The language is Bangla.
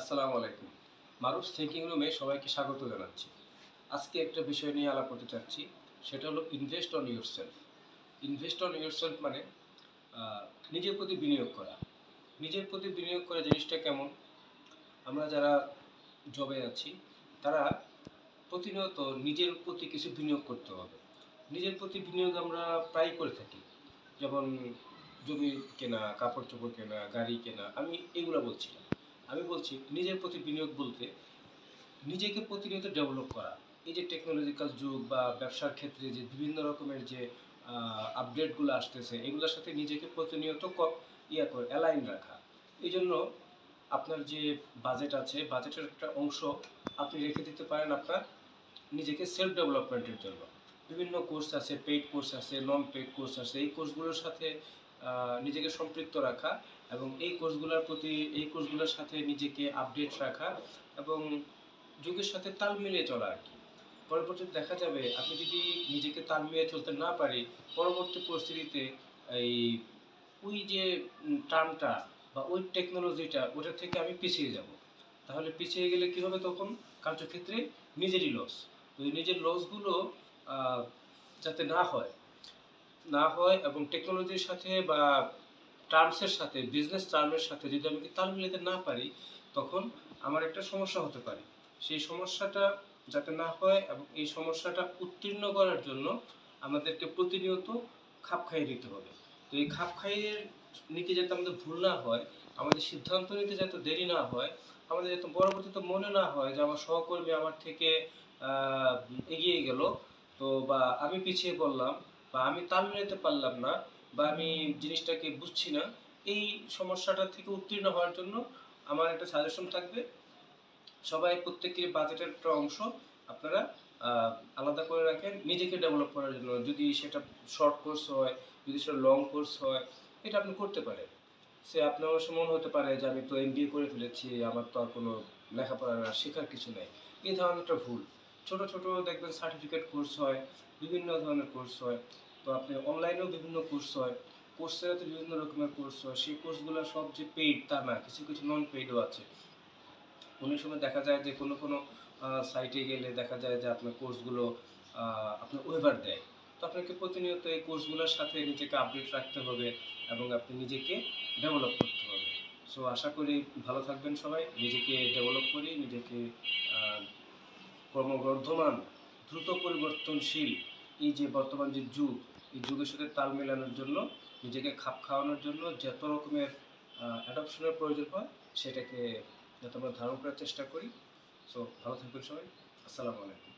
আসসালামু আলাইকুম। মারুফ থিঙ্কিং রুমে সবাইকে স্বাগত জানাচ্ছি। আজকে একটা বিষয় নিয়ে আলাপ করতে চাচ্ছি, সেটা হলো invest on yourself invest on yourself মানে নিজের প্রতি বিনিয়োগ করা। নিজের প্রতি বিনিয়োগ করা জিনিসটা কেমন? আমরা যারা জবে আছি, তারা প্রতিনিয়ত নিজের প্রতি কিছু বিনিয়োগ করতে হবে। নিজের প্রতি বিনিয়োগ আমরা প্রায় করে থাকি। যেমন জমি কেনা কাপড় চোপড় কেনা, গাড়ি কেনা, আমি এগুলো বলছি না। আমি বলছি, নিজের প্রতি বিনিয়োগ বলতে নিজেকে প্রতিনিয়ত ডেভেলপ করা। এই যে টেকনোলজিক্যাল যুগ বা ব্যবসার ক্ষেত্রে যে বিভিন্ন রকমের যে আপডেটগুলো আসতেছে, এগুলোর সাথে নিজেকে প্রতিনিয়ত ইয়া করে অ্যালাইন রাখা। এই জন্য আপনার যে বাজেট আছে বাজেটের একটা অংশ আপনি রেখে দিতে পারেন আপনার নিজেকে সেলফ ডেভেলপমেন্টের জন্য। বিভিন্ন কোর্স আছে পেইড কোর্স আছে নন পেইড কোর্স আছে, এই কোর্সগুলোর সাথে নিজেকে সম্পৃক্ত রাখা। এবং এই কোর্সগুলোর প্রতি, এই কোর্সগুলোর সাথে নিজেকে আপডেট রাখা এবং যুগের সাথে তাল মিলিয়ে চলা আর কি। পরবর্তীতে দেখা যাবে, আপনি যদি নিজেকে তাল মিলিয়ে চলতে না পারি, পরবর্তী পরিস্থিতিতে এই, ওই যে টার্মটা বা ওই টেকনোলজিটা ওটা থেকে আমি পিছিয়ে যাব। তাহলে পিছিয়ে গেলে কি হবে তখন? কার্যক্ষেত্রে নিজেরই লস এই নিজের লসগুলো যাতে না হয় না হয় এবং টেকনোলজির সাথে বা টার্মসের সাথে বিজনেস টার্মের সাথে যদি আমি তাল মিলাতে না পারি, তখন আমার একটা সমস্যা হতে পারে। সেই সমস্যাটা যাতে না হয় এবং এই সমস্যাটা উত্তীর্ণ করার জন্য আমাদেরকে প্রতিনিয়ত খাপ খাইয়ে নিতে হবে। তো এই খাপ খাইয়ে নিতে যাতে আমাদের ভুল না হয়, আমাদের সিদ্ধান্ত নিতে যাতে দেরি না হয়, আমাদের যাতে পরবর্তীতে মনে না হয় যে আমার সহকর্মী আমার থেকে এগিয়ে গেল, তো বা আমি পিছিয়ে পড়লাম বা আমি তাল মিলাতে পারলাম না বা আমি জিনিসটাকে বুঝছি না, এই সমস্যাটা থেকে উত্তীর্ণ হওয়ার জন্য আমার একটা সাজেশন থাকবে। সবাই প্রত্যেকের বাজেটের একটা অংশ আপনারা আলাদা করে রাখেন, নিজেকে ডেভেলপ করার জন্য। যদি সেটা শর্ট কোর্স হয়, যদি সেটা লং কোর্স হয়, এটা আপনি করতে পারেন। সে আপনার মনে হতে পারে যে, আমি তো এম করে ফেলেছি, আমার তো আর কোনো লেখাপড়া শেখার কিছু নেই। এই ধরনের একটা ভুল। ছোট ছোট দেখবেন সার্টিফিকেট কোর্স হয়, বিভিন্ন ধরনের কোর্স হয়। তো আপনি অনলাইনেও বিভিন্ন কোর্স হয় কোর্সের তো বিভিন্ন রকমের কোর্স হয়। সেই কোর্সগুলো সব যে পেইড তা না, কিছু কিছু নন পেইডও আছে। অনেক সময় দেখা যায় যে কোনো কোনো সাইটে গেলে দেখা যায় যে আপনার কোর্সগুলো আপনার ওয়েবার দেয়। তো আপনাকে প্রতিনিয়ত এই কোর্সগুলোর সাথে নিজেকে আপডেট রাখতে হবে এবং আপনি নিজেকে ডেভেলপ করতে হবে। সো আশা করি ভালো থাকবেন সবাই। নিজেকে ডেভেলপ করি, নিজেকে ক্রমবর্ধমান, দ্রুত পরিবর্তনশীল। এই যে বর্তমান যে যুগ যুগের সাথে তাল মেলানোর জন্য, নিজেকে খাপ খাওয়ানোর জন্য যত রকমের অ্যাডপশনের প্রয়োজন হয়, সেটাকে যাতে আমরা ধারণ করার চেষ্টা করি। সো ভালো থাকবেন সবাই। আসসালামু আলাইকুম।